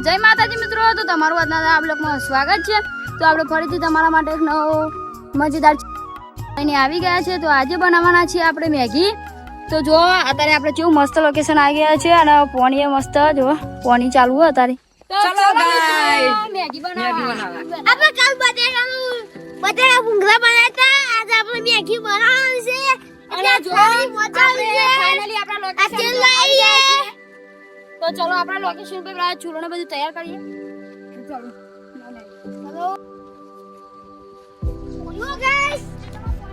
જય માતાજી મિત્રો તો તમારું આજના આ બ્લોગમાં સ્વાગત છે. તો આપણે ફરીથી તમારા માટે એક નવો મજેદાર એને આવી ગયા છે. તો આજે બનાવવાના છીએ આપણે મેગી. તો જો અત્યારે આપણે કેવું મસ્ત લોકેશન આવી ગયા છે અને પોણી મસ્ત જો પોણી ચાલુ હોય અત્યારે. મેગી બનાવવા. આપણે કાલ બટેકાનું બટેકા ભૂંગળા બનાવ્યા હતા. આજે આપણે મેગી બનાવવાનું છે. અને જો મજા આવી આપણે છે. finally આપણા પર આવી ગયા લાવીએ. તો ચલો આપણે લોકેશન પર પેલા ચૂલો બધું તૈયાર કરીએ. ચલો. હેલો ગાઈસ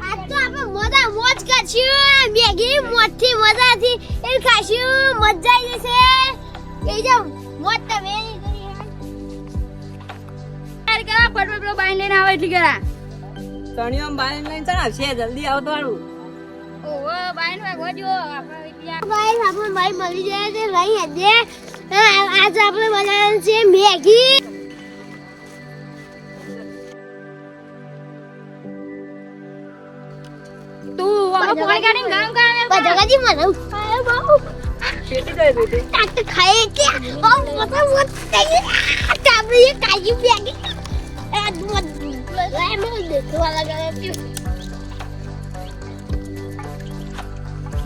આજ તો આપણે મજા મોજ કરશું મેગી મોજથી મજાથી એ ખાશું મજા આવી જશે. એ જો મોજ તમે કરી તૈયાર ફટફટ પેલો બાઈન લઈને આવે એટલી કરા તણિયો બાઈન લઈને ચડાવશે જલ્દી આવતો તો હારું ઓહો બાઈન વાગવા જો ભાઈ આપણે ભાઈ મળી જાય છે લઈ આજે આજે આપણે બનાવવાનું છે મેગી. તું આમાં પાણી કાઢીને ગરમ કરાવે બધાજી મને ખાય બહુ. પેટી જાય પેટી તાકે ખાય કે. ઓ મોટા મોટા આપણે કાજી મેગી આ દૂધ એમ દેખવા લગાવે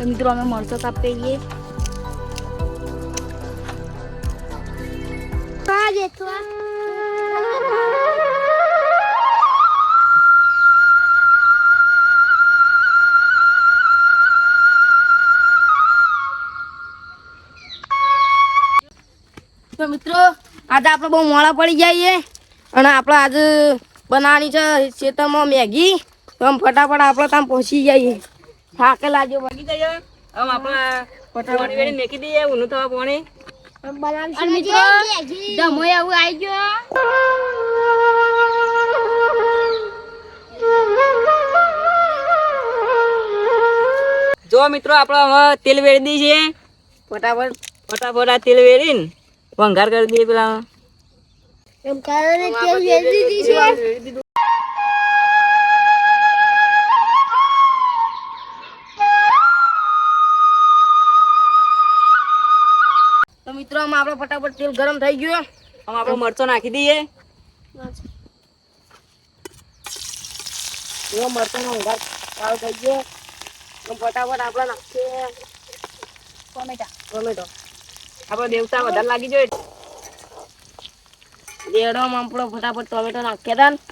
તો મિત્રો અમે મરચો કાપી લઈએ તો મિત્રો આજે આપણે બહુ મોડા પડી જઈએ અને આપણે આજે બનાવવાની છે ખેતરમાં મેગી. તો આમ ફટાફટ આપણે ત્યાં પહોંચી જઈએ. થાકે લાગ્યો વાગી જઈએ આમ આપણા પટાવાડી વેડી મેકી દઈએ ઉનું થવા પાણી. અને મિત્રો. ધમોય આવું આવી ગયો. જો મિત્રો આપણે હવે તેલ વેડી દઈએ છીએ ફટાફટ. ફટાફટ આ તેલ વેડીને વંઘાર કરી દઈએ પેલા. એમ કારણે તેલ વેચી દીધી છે. મિત્રો આમાં આપણે ફટાફટ તેલ ગરમ થઈ ગયું. આમાં આપણે મરચો નાખી દઈએ. એવો મરચાંનો ઊંઘાર સારો થઈ ગયો. ફટાફટ આપણે નાખીએ. ટોમેટા. ટોમેટો. આપણે દેવતા વધારે લાગી જોઈએ દેડોમાં આપણો ફટાફટ ટોમેટો નાખ્યા હતા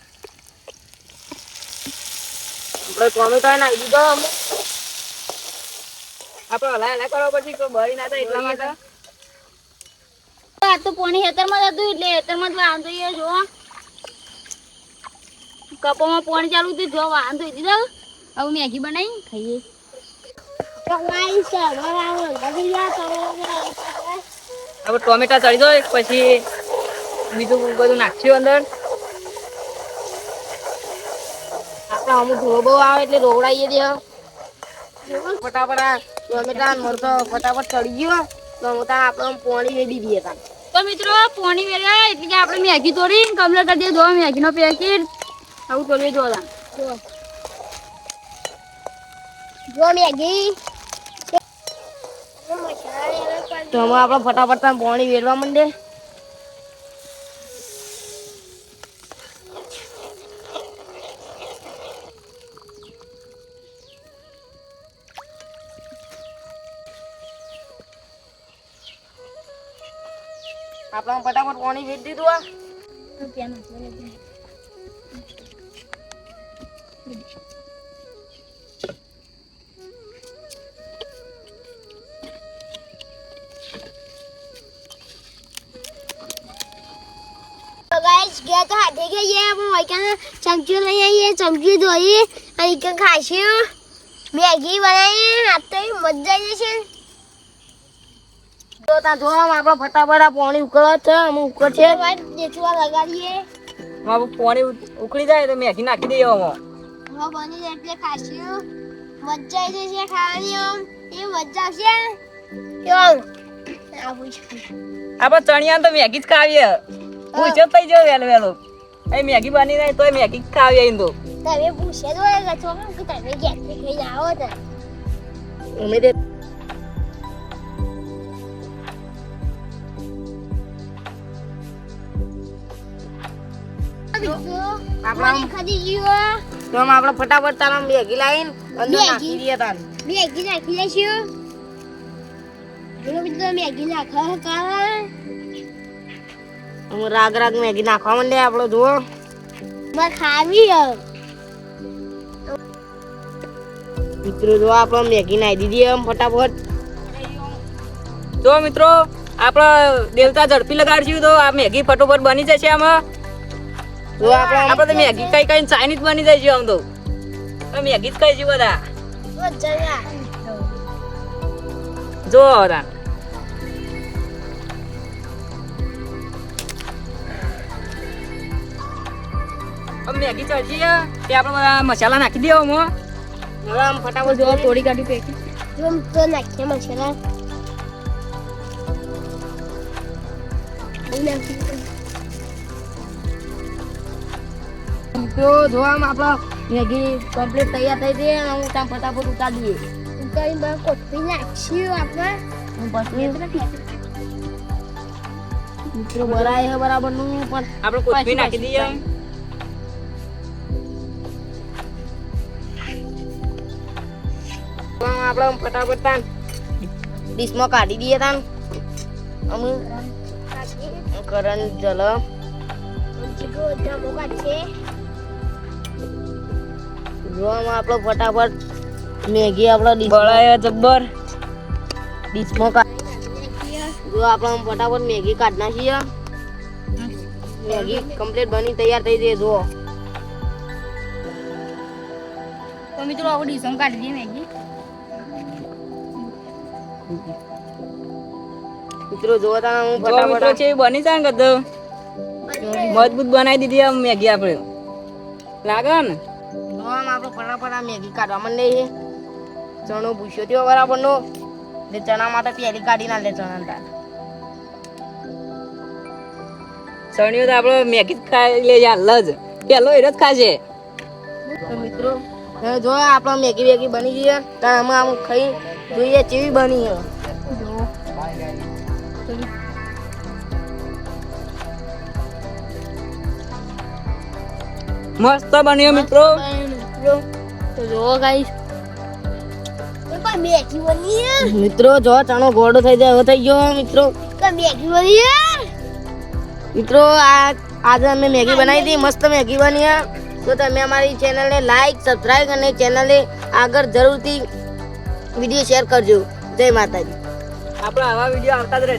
આપણે ટોમેટો નાખી દીધો. આપણે હલાય હલાય કરવા પછી કોઈ બળી ના થાય એટલા માટે. આ તો પોણી હેતરમાં જતું એટલે હેતરમાં જ વાંધો એ જો કપોમાં પોણી ચાલુ હતું જો વાંધો દીધા. હવે મેગી બનાવી ખાઈએ. આપણે ટોમેટા ચડી દો પછી બીજું બધું નાખ્યું અંદર. આપણે અમુક રોબો આવે એટલે રોવડાવીએ દે ફટાફટ આ ટોમેટા મરતો ફટાફટ ચડી ગયો તો હું ત્યાં આપણે પોણી રેડી દઈએ તા તો મિત્રો પોણી વેર્યા એટલે કે આપણે મેગી તોડી કમલા કરી દઈએ. જો મેગીનો પેકેટ. આવું તોડીએ જો. જો મેગી. તો હવે આપણે ફટાફટ પાણી પોણી વેડવા માંડે. આપણે ફટાફટ પાણી વેડી દીધું આ. ગયા તો હાથે પણ વૈકાને ચમચી લઈ આવીએ ચમચી ધોઈએ, અને ખાશું મેગી બનાવી આ તો મજા આવી જશે તો ત્યાં જોવા આપણે ફટાફટ આ પાણી ઉકળવા છે અમે ઉકળ છે. દેખવા લગાડીએ. મારું પાણી ઉકળી જાય તો મેગી નાખી દઈએ અમે હા બની જાય એટલે ખાશું. મજા આવી જશે ખાવાની આમ. એ મજા આવશે? કેવું આપણે ચણિયા તો મેગી જ ખાવીએ પૂછ્યો થઈ જાવ વહેલો વહેલો. એ મેગી બની જાય તોય મેગી જ ખાવીએ ઇન્દુ તો. તમે પૂછે તો તમે ઘેરથી ખાઈને આવો તો. અમે તે આપણા ફટાફટ તારા અંદર નાખી દઈએ નાખી રાગ રાગ મેગી નાખવા માંડે આપણો જુઓ. ખાવી મિત્રો જો આપણે મેગી નાખી દીધી આમ ફટાફટ. તો મિત્રો આપણે દેવતા ઝડપી લગાડશું તો આ મેગી ફટોફટ બની જશે આમાં. જો આપણે આપણે તો મેગી કઈ કઈ ચાઇનીઝ બની જાય છે આમ તો મેગી જ કઈ છે બધા તો જો બધા મેગી ચડશે તે આપણે બધા મસાલા નાખી દેવા આમાં હવે આમ ફટાફટ જો થોડી કાઢી પેકી જો તો નાખીએ મસાલા. નાખી દીધું. જોવામાં આપણો મેગી કમ્પ્લીટ તૈયાર થઈ ગઈ અને હું ત્યાં ફટાફટ ઉતારી દઈએ ઉતારી બસ કોથળી નાખશું આપણે. પછી મિત્રો બરાય છે બરાબરનું પણ આપણે કોથમીર નાખી દઈએ. તો આપણે ફટાફટ તાન ડીશમાં કાઢી દઈએ તાન. અમે કરણ જલ. જીગો ધમો કાઢશે જો આમ આપણો ફટાફટ મેગી આપણો ડીશ બળાય જબ્બર. ડીશમાં કાઢી જો આપણે ફટાફટ મેગી કાઢ નાખીએ. મેગી કમ્પ્લીટ બની તૈયાર થઈ જઈએ જુઓ. તો મિત્રો આપણે ડીશમ કાઢી દઈએ મેગી. મિત્રો જો તાન હું ફટાફટ છે બની જાય ને કદો મજબૂત બનાવી દીધી આ મેગી આપણે. લાગે ને? આમ આપણે ફટાફટ આ મેગી કાઢવા મને છે. ચણો ભૂસ્યો થયો બરાબર નો એટલે ચણા માટે પહેલી કાઢી ના લે ચણા તાર. ચણ્યું તો આપણે મેગી ખાઈ લે હાલ જ. પેલો એરો જ ખાશે. તો મિત્રો જો આપણો મેગી વેગી બની ગઈ તો અમે આમ ખાઈ જોઈએ ચીવી બની છે. મસ્ત બન્યો મિત્રો. મિત્રો તો જોવો ગાઈસ. મિત્રો જો ચણો ગોળો થઈ જાય એવો થઈ ગયો મિત્રો. કે મેગી બની મિત્રો આ આજે અમે મેગી બનાવી હતી મસ્ત મેગી બની તો તમે અમારી ચેનલને લાઈક સબસ્ક્રાઈબ અને ચેનલને આગળ જરૂરથી વીડિયો શેર કરજો. જય માતાજી. આપણે આવા વીડિયો આવતા જ રહે